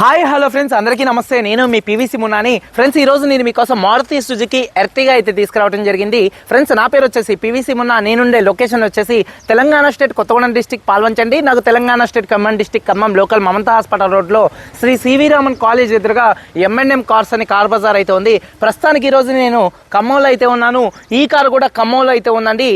Hi hello friends. అందరికీ నమస్తే. నేను మీ పీవీసీ మున్నాని. ఫ్రెండ్స్ ఈ రోజు నేను మీకోసం మారుతి సుజుకి ఎర్తిగా అయితే తీసుకురావడం జరిగింది. ఫ్రెండ్స్ నా పేరు వచ్చేసి పీవీసీ మున్నా. నేనుండే లొకేషన్ వచ్చేసి తెలంగాణ స్టేట్ కొత్తగూడెం డిస్టిక్ పాల్వంచండి. నాకు Telangana state Khammam district Khammam local Mamata hospital రోడ్లో Sri C V Raman college ఎదురుగా ఎంఎన్ఎం కార్స్ అని కార్ బజార్ అయితే ఉంది. ప్రస్తుతానికి ఈరోజు నేను ఖమ్మంలో అయితే ఉన్నాను. ఈ కారు కూడా ఖమ్మంలో అయితే ఉందండి.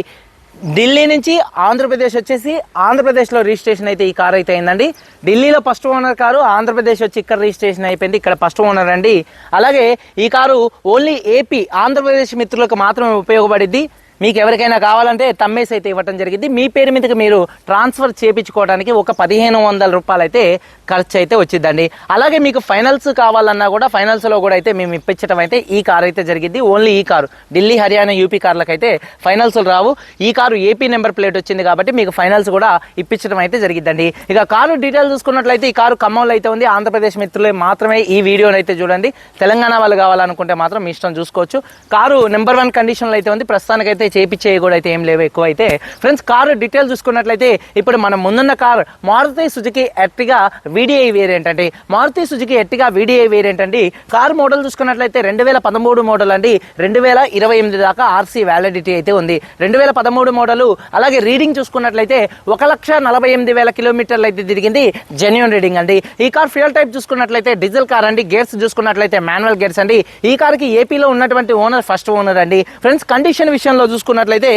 ఢిల్లీ నుంచి ఆంధ్రప్రదేశ్ వచ్చేసి ఆంధ్రప్రదేశ్లో రిజిస్ట్రేషన్ అయితే ఈ కార్ అయితే అయిందండి. ఢిల్లీలో ఫస్ట్ ఓనర్ కారు ఆంధ్రప్రదేశ్ వచ్చి ఇక్కడ రిజిస్ట్రేషన్ అయిపోయింది. ఇక్కడ ఫస్ట్ ఓనర్ అండి. అలాగే ఈ కారు ఓన్లీ ఏపీ ఆంధ్రప్రదేశ్ మిత్రులకు మాత్రమే ఉపయోగపడిద్ది. మీకు ఎవరికైనా కావాలంటే తమ్మేసి అయితే ఇవ్వటం జరిగింది. మీ పేరు మీదకి మీరు ట్రాన్స్ఫర్ చేయించుకోవడానికి ఒక పదిహేను వందల రూపాయలు అయితే ఖర్చు అయితే వచ్చిందండి. అలాగే మీకు ఫైనల్స్ కావాలన్నా కూడా ఫైనల్స్లో కూడా అయితే మేము ఇప్పించడం అయితే ఈ కార్ అయితే జరిగింది. ఓన్లీ ఈ కారు. ఢిల్లీ హర్యానా యూపీ కార్లకైతే ఫైనల్స్ రావు. ఈ కారు ఏపీ నెంబర్ ప్లేట్ వచ్చింది కాబట్టి మీకు ఫైనల్స్ కూడా ఇప్పించడం అయితే జరిగిందండి. ఇక కారు డీటెయిల్స్ చూసుకున్నట్లయితే ఈ కారు ఖమ్మంలో అయితే ఉంది. ఆంధ్రప్రదేశ్ మిత్రులే మాత్రమే ఈ వీడియోని అయితే చూడండి. తెలంగాణ వాళ్ళు కావాలనుకుంటే మాత్రం మీ ఇష్టం చూసుకోవచ్చు. కారు నెంబర్ వన్ కండిషన్లో అయితే ఉంది. ప్రస్తుతానికైతే చేపించే కూడా అయితే ఏం లేవు ఎక్కువ అయితే ఫ్రెండ్స్ కారు డీటెయిల్ చూసుకున్నట్లయితే ఇప్పుడు మనం ముందున్న car Maruti Suzuki Ertiga VDI variant అండి. Maruti Suzuki Ertiga VDI variant అండి. కార్ మోడల్ చూసుకున్నట్లయితే రెండు వేల పదమూడు మోడల్ అండి. రెండు వేల ఇరవై ఎనిమిది దాకా ఆర్సీ వ్యాలిడిటీ అయితే ఉంది. రెండు వేల పదమూడు మోడలు అలాగే రీడింగ్ చూసుకున్నట్లయితే ఒక లక్ష నలభై ఎనిమిది వేల కిలోమీటర్లు అయితే తిరిగింది జెన్యున్ రీడింగ్ అండి. ఈ కార్ ఫ్యూయల్ టైప్ చూసుకున్నట్లయితే డీజిల్ కార్ అండి. గేర్స్ చూసుకున్నట్లయితే మాన్యువల్ గేర్స్ అండి. ఈ కార్కి ఏపీలో ఉన్నటువంటి ఓనర్ ఫస్ట్ ఓనర్ అండి. ఫ్రెండ్స్ కండిషన్ విషయంలో చూసుకున్నట్లయితే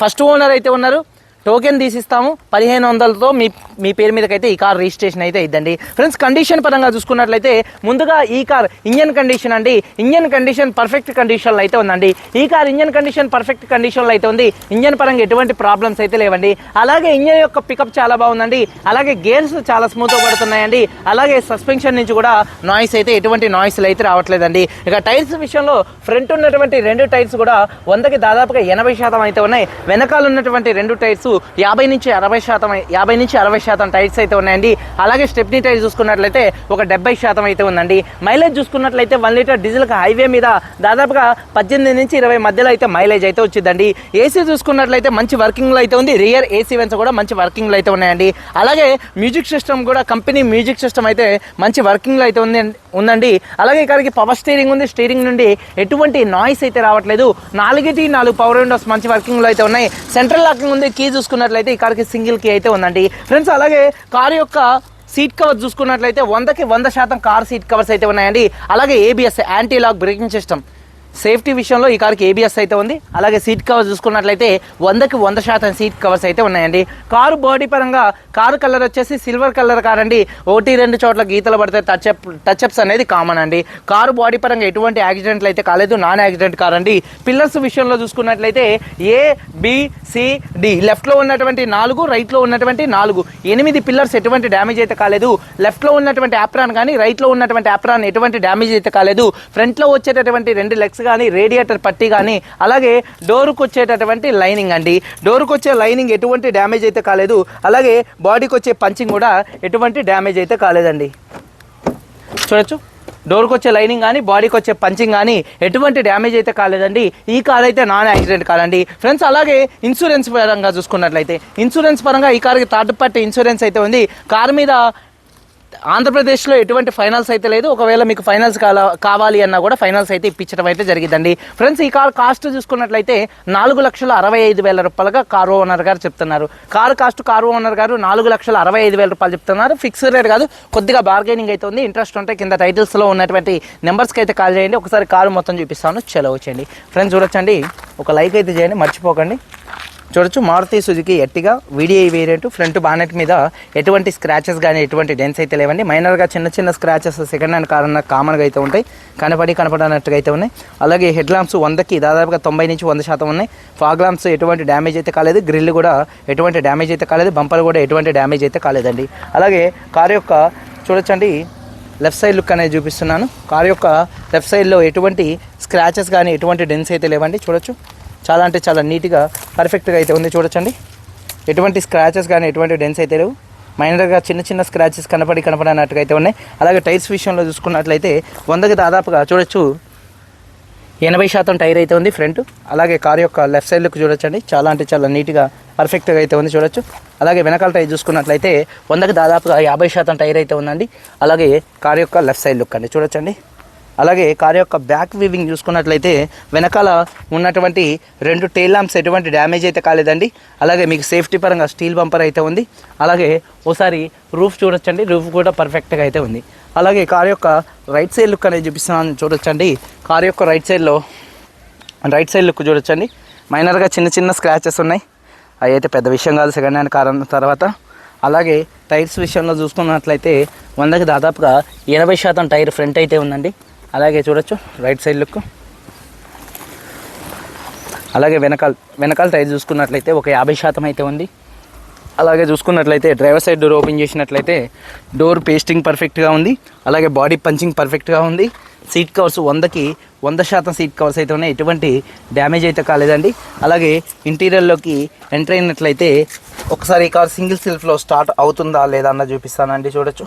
ఫస్ట్ ఓనర్ అయితే ఉన్నారు. టోకెన్ తీసిస్తాము. పదిహేను వందలతో మీ మీ పేరు మీదకైతే ఈ కార్ రిజిస్ట్రేషన్ అయితే ఇద్దండి ఫ్రెండ్స్ కండిషన్ పరంగా చూసుకున్నట్లయితే ముందుగా ఈ కార్ ఇంజన్ కండిషన్ అండి. ఇంజన్ కండిషన్ పర్ఫెక్ట్ కండిషన్లో అయితే ఉందండి. ఈ కార్ ఇంజన్ కండిషన్ పర్ఫెక్ట్ కండిషన్లో అయితే ఉంది. ఇంజన్ పరంగా ఎటువంటి ప్రాబ్లమ్స్ అయితే లేవండి. అలాగే ఇంజన్ యొక్క పికప్ చాలా బాగుందండి. అలాగే గేర్స్ చాలా స్మూత్గా పడుతున్నాయండి. అలాగే సస్పెన్షన్ నుంచి కూడా నాయిస్ అయితే ఎటువంటి నాయిస్లు అయితే రావట్లేదండి. ఇక టైర్స్ విషయంలో ఫ్రంట్ ఉన్నటువంటి రెండు టైర్స్ కూడా వందకి దాదాపుగా ఎనభై శాతం అయితే ఉన్నాయి. వెనకాల ఉన్నటువంటి రెండు టైర్స్ యాభై నుంచి అరవై శాతం యాభై నుంచి అరవై శాతం టైర్స్ అయితే ఉన్నాయండి. అలాగే స్టెప్నీ టైర్ చూసుకున్నట్లయితే ఒక డెబ్బై శాతం అయితే ఉందండి. మైలేజ్ చూసుకున్నట్లయితే వన్ లీటర్ డీజిల్కి హైవే మీద దాదాపుగా పద్దెనిమిది నుంచి ఇరవై మధ్యలో అయితే మైలేజ్ అయితే వచ్చిందండి. ఏసీ చూసుకున్నట్లయితే మంచి వర్కింగ్లో అయితే ఉంది. రియర్ ఏసీ వెన్స్ కూడా మంచి వర్కింగ్లో అయితే ఉన్నాయండి. అలాగే మ్యూజిక్ సిస్టమ్ కూడా కంపెనీ మ్యూజిక్ సిస్టమ్ అయితే మంచి వర్కింగ్లో అయితే ఉంది. ఉందండి. అలాగే ఇక్కడికి పవర్ స్టీరింగ్ ఉంది. స్టీరింగ్ నుండి ఎటువంటి నాయిస్ అయితే రావట్లేదు. నాలుగిటి నాలుగు పవర్ విండోస్ మంచి వర్కింగ్లో అయితే ఉన్నాయి. సెంట్రల్ లాకింగ్ ఉంది. కీ చూసుకున్నట్లయితే ఈ కార్కి సింగిల్ కీ అయితే ఉందండి. ఫ్రెండ్స్ అలాగే కార్ యొక్క సీట్ కవర్ చూసుకున్నట్లయితే వందకి వంద శాతం కార్ సీట్ కవర్స్ అయితే ఉన్నాయండి. అలాగే ABS anti lock braking system safety విషయంలో ఈ కార్కి ఏబిఎస్ అయితే ఉంది. అలాగే సీట్ కవర్స్ చూసుకున్నట్లయితే వందకి వంద శాతం సీట్ కవర్స్ అయితే ఉన్నాయండి. కారు బాడీ పరంగా కారు కలర్ వచ్చేసి సిల్వర్ కలర్ కార్ అండి ఒకటి రెండు చోట్ల గీతలు పడితే టచ్అప్ టచ్అప్స్ అనేది కామన్ అండి. కారు బాడీ పరంగా ఎటువంటి యాక్సిడెంట్లు అయితే కాలేదు. నాన్ యాక్సిడెంట్ కార్ అండి పిల్లర్స్ విషయంలో చూసుకున్నట్లయితే ఏ బిసిడి లెఫ్ట్లో ఉన్నటువంటి నాలుగు రైట్లో ఉన్నటువంటి నాలుగు. ఎనిమిది పిల్లర్స్ ఎటువంటి డ్యామేజ్ అయితే కాలేదు. లెఫ్ట్లో ఉన్నటువంటి యాప్రాన్ కానీ రైట్లో ఉన్నటువంటి యాప్రాన్ ఎటువంటి డ్యామేజ్ అయితే కాలేదు. ఫ్రంట్లో వచ్చేటటువంటి రెండు లెగ్స్ కానీ రేడియేటర్ పట్టి కానీ అలాగే డోర్కి వచ్చేటటువంటి లైనింగ్ అండి. డోర్కి వచ్చే లైనింగ్ ఎటువంటి డ్యామేజ్ అయితే కాలేదు. అలాగే బాడీకి వచ్చే పంచింగ్ కూడా ఎటువంటి డ్యామేజ్ అయితే కాలేదండి. చూడొచ్చు. డోర్కి వచ్చే లైనింగ్ కానీ బాడీకి వచ్చే పంచింగ్ కానీ ఎటువంటి డ్యామేజ్ అయితే కాలేదండి. ఈ కార్ అయితే నాన్ యాక్సిడెంట్ కాదండి ఫ్రెండ్స్ అలాగే ఇన్సూరెన్స్ పరంగా చూసుకున్నట్లయితే ఇన్సూరెన్స్ పరంగా ఈ కార్కి థర్డ్ పార్టీ ఇన్సూరెన్స్ అయితే ఉంది. కార్ మీద ఆంధ్రప్రదేశ్లో ఎటువంటి ఫైనల్స్ అయితే లేదు. ఒకవేళ మీకు ఫైనల్స్ కావాలి అన్నా కూడా ఫైనల్స్ అయితే ఇప్పించడం అయితే జరిగిందండి ఫ్రెండ్స్ ఈ కార్ కాస్ట్ చూసుకున్నట్లయితే నాలుగు లక్షల అరవై ఐదు వేల రూపాయలుగా కారు ఓనర్ గారు చెప్తున్నారు. కారు కాస్ట్ కారు ఓనర్ గారు నాలుగు లక్షల అరవై ఐదు వేల రూపాయలు చెప్తున్నారు. ఫిక్స్డ్ రేట్ కాదు కొద్దిగా బార్గెనింగ్ అయితే ఉంది. ఇంట్రెస్ట్ ఉంటే కింద టైటిల్స్లో ఉన్నటువంటి నెంబర్స్కి అయితే కాల్ చేయండి. ఒకసారి కారు మొత్తం చూపిస్తాను. చెలవచ్చండి ఫ్రెండ్స్ చూడొచ్చండి. ఒక లైక్ అయితే చేయండి. మర్చిపోకండి. చూడొచ్చు. Maruti Suzuki Ertiga VDI variant front bonnet మీద ఎటువంటి స్క్రాచెస్ కానీ ఎటువంటి డెన్స్ అయితే లేవండి. మైనర్గా చిన్న చిన్న స్క్రాచెస్ సెకండ్ హ్యాండ్ కార్ అన్న కామన్గా అయితే ఉంటాయి. కనపడి కనపడనట్టుగా అయితే ఉన్నాయి. అలాగే హెడ్ ల్యాంప్స్ వందకి దాదాపుగా తొంభై నుంచి వంద శాతం ఉన్నాయి. ఫాగ్ ల్యాంప్స్ ఎటువంటి డ్యామేజ్ అయితే కాలేదు. గ్రిల్ కూడా ఎటువంటి డ్యామేజ్ అయితే కాలేదు. బంపర్ కూడా ఎటువంటి డ్యామేజ్ అయితే కాలేదండి. అలాగే కార్ యొక్క చూడొచ్చండి. లెఫ్ట్ సైడ్ లుక్ అనేది చూపిస్తున్నాను. కార్ యొక్క లెఫ్ట్ సైడ్లో ఎటువంటి స్క్రాచెస్ కానీ ఎటువంటి డెన్స్ అయితే లేవండి. చూడొచ్చు. చాలా అంటే చాలా నీట్గా పర్ఫెక్ట్గా అయితే ఉంది. చూడొచ్చండి. ఎటువంటి స్క్రాచెస్ కానీ ఎటువంటి డెన్స్ అయితే లేవు. మైనర్గా చిన్న చిన్న స్క్రాచెస్ కనపడి కనపడనట్టుగా అయితే ఉన్నాయి. అలాగే టైర్స్ విషయంలో చూసుకున్నట్లయితే వందకి దాదాపుగా చూడొచ్చు. ఎనభై శాతం టైర్ అయితే ఉంది ఫ్రంట్. అలాగే కార్ యొక్క లెఫ్ట్ సైడ్ లుక్ చూడొచ్చండి. చాలా అంటే చాలా నీట్గా పర్ఫెక్ట్గా అయితే ఉంది చూడొచ్చు. అలాగే వెనకాల టైర్ చూసుకున్నట్లయితే వందకి దాదాపుగా యాభై శాతం టైర్ అయితే ఉందండి. అలాగే కార్ యొక్క లెఫ్ట్ సైడ్ లుక్ అండి. చూడొచ్చండి. అలాగే కార్ యొక్క బ్యాక్ వీవింగ్ చూసుకున్నట్లయితే వెనకాల ఉన్నటువంటి రెండు టైల్ ల్యాంప్స్ ఎటువంటి డ్యామేజ్ అయితే కాలేదండి. అలాగే మీకు సేఫ్టీ పరంగా స్టీల్ బంపర్ అయితే ఉంది. అలాగే ఓసారి రూఫ్ చూడొచ్చండి. రూఫ్ కూడా పర్ఫెక్ట్గా అయితే ఉంది. అలాగే కార్ యొక్క రైట్ సైడ్ లుక్ అనేది చూపిస్తున్నాను చూడొచ్చండి. కార్ యొక్క రైట్ సైడ్లో రైట్ సైడ్ లుక్ చూడొచ్చండి. మైనర్గా చిన్న చిన్న స్క్రాచెస్ ఉన్నాయి. అవి అయితే పెద్ద విషయం కాదు. సెకండ్ హ్యాండ్ కార్ అన్న తర్వాత. అలాగే టైర్స్ విషయంలో చూసుకున్నట్లయితే వందకి దాదాపుగా ఎనభై శాతం టైర్ ఫ్రంట్ అయితే ఉందండి. అలాగే చూడొచ్చు రైట్ సైడ్ లుక్ అలాగే వెనకాల వెనకాల టైర్ చూసుకున్నట్లయితే ఒక యాభై శాతం అయితే ఉంది. అలాగే చూసుకున్నట్లయితే డ్రైవర్ సైడ్ డోర్ ఓపెన్ చేసినట్లయితే డోర్ పేస్టింగ్ పర్ఫెక్ట్గా ఉంది. అలాగే బాడీ పంచింగ్ పర్ఫెక్ట్గా ఉంది. సీట్ కవర్స్ వందకి వంద శాతం సీట్ కవర్స్ అయితే ఉన్నాయి. ఎటువంటి డ్యామేజ్ అయితే కాలేదండి. అలాగే ఇంటీరియర్లోకి ఎంటర్ అయినట్లయితే ఒకసారి ఈ కార్ సింగిల్ సెల్ఫ్లో స్టార్ట్ అవుతుందా లేదా అన్న చూపిస్తానండి. చూడొచ్చు.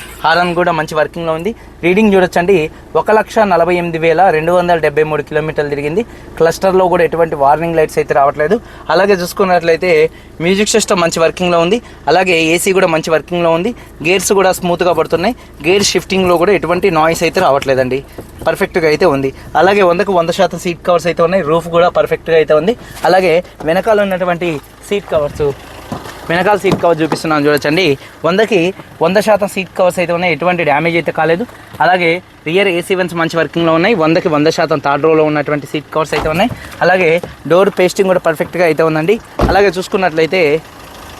హారన్ కూడా మంచి వర్కింగ్లో ఉంది. రీడింగ్ చూడొచ్చండి. ఒక లక్ష నలభై ఎనిమిది వేల రెండు వందల డెబ్బై మూడు కిలోమీటర్లు తిరిగింది. క్లస్టర్లో కూడా ఎటువంటి వార్నింగ్ లైట్స్ అయితే రావట్లేదు. అలాగే చూసుకున్నట్లయితే మ్యూజిక్ సిస్టమ్ మంచి వర్కింగ్లో ఉంది. అలాగే ఏసీ కూడా మంచి వర్కింగ్లో ఉంది. గేర్స్ కూడా స్మూత్గా పడుతున్నాయి. గేర్ షిఫ్టింగ్లో కూడా ఎటువంటి నాయిస్ అయితే రావట్లేదండి. పర్ఫెక్ట్గా అయితే ఉంది. అలాగే వందకు వంద శాతం సీట్ కవర్స్ అయితే ఉన్నాయి. రూఫ్ కూడా పర్ఫెక్ట్గా అయితే ఉంది. అలాగే వెనకాల ఉన్నటువంటి సీట్ కవర్స్ వెనకాల సీట్ కవర్ చూపిస్తున్నాను చూడొచ్చండి. వందకి వంద శాతం సీట్ కవర్స్ అయితే ఉన్నాయి. ఎటువంటి డ్యామేజ్ అయితే కాలేదు. అలాగే రియర్ ఏసీ వెన్స్ మంచి వర్కింగ్లో ఉన్నాయి. వందకి వంద శాతం థర్డ్ రోలో ఉన్నటువంటి సీట్ కవర్స్ అయితే ఉన్నాయి. అలాగే డోర్ పేస్టింగ్ కూడా పర్ఫెక్ట్గా అయితే ఉందండి. అలాగే చూసుకున్నట్లయితే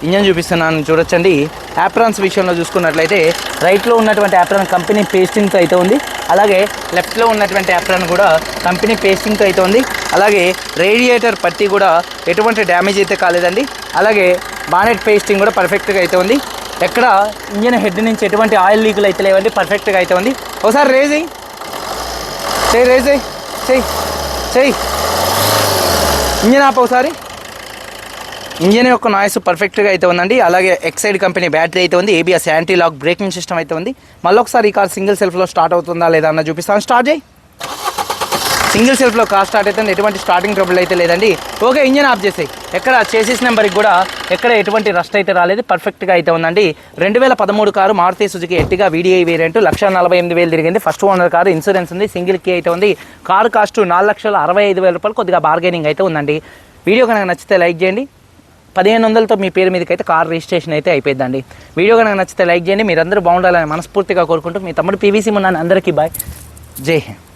ఇంజన్ చూపిస్తున్నాను చూడొచ్చండి. యాప్రాన్స్ విషయంలో చూసుకున్నట్లయితే రైట్లో ఉన్నటువంటి యాప్రాన్ కంపెనీ పేస్టింగ్తో అయితే ఉంది. అలాగే లెఫ్ట్లో ఉన్నటువంటి యాప్రాన్ కూడా కంపెనీ పేస్టింగ్తో అయితే ఉంది. అలాగే రేడియేటర్ పట్టి కూడా ఎటువంటి డ్యామేజ్ అయితే కాలేదండి. అలాగే బానెట్ పేస్టింగ్ కూడా పర్ఫెక్ట్గా అయితే ఉంది. ఎక్కడ ఇంజన్ హెడ్ నుంచి ఎటువంటి ఆయిల్ లీకులు అయితే లేవండి పర్ఫెక్ట్గా అయితే ఉంది. ఒకసారి రేజ్ అయ్యి చెయ్యి రేజ్ అయ్యి చెయ్యి. చెయ్యి. ఇంజన్ ఆప ఒకసారి. ఇంజన్ యొక్క నాయిస్ పర్ఫెక్ట్గా అయితే ఉందండి. అలాగే ఎక్సైడ్ కంపెనీ బ్యాటరీ అయితే ఉంది. ABS anti lock braking system అయితే ఉంది. మళ్ళీ ఒకసారి ఈ కార్ సింగిల్ సెల్ఫ్లో స్టార్ట్ అవుతుందా లేదా అన్న చూపిస్తాను. స్టార్ట్ చేయి సింగిల్ సెల్ఫ్లో కార్ స్టార్ట్ అయితే ఎటువంటి స్టార్టింగ్ ట్రబుల్ అయితే లేదండి. ఓకే ఇంజన్ ఆఫ్ చేసి ఎక్కడ చేసేస్ నెంబర్కి కూడా ఎక్కడ ఎటువంటి రస్ట్ అయితే రాలేదు. పర్ఫెక్ట్గా అయితే ఉందండి. రెండు వేల పదమూడు car Maruti Suzuki Ertiga VDI variant lakh నలభై ఎనిమిది వేలు తిరిగింది. ఫస్ట్ ఓనర్ కారు ఇన్సూరెన్స్ ఉంది. సింగిల్ కీ అయితే ఉంది. కారు కాస్ట్ నాలుగు లక్షల అరవై ఐదు వేల రూపాయలు కొద్దిగా బార్గెనింగ్ అయితే ఉందండి. వీడియో కనుక నచ్చితే లైక్ చేయండి. పదిహేను వందలతో మీ పేరు మీదకి అయితే కార్ రిజిస్ట్రేషన్ అయితే అయిపోయిందండి. వీడియో కనుక నచ్చితే లైక్ చేయండి. మీరందరూ బాగుండాలని మనస్ఫూర్తిగా కోరుకుంటూ మీ తమ్ముడు పీవీసీ ఉన్నాను అందరికీ బాయ్ జై హింద్.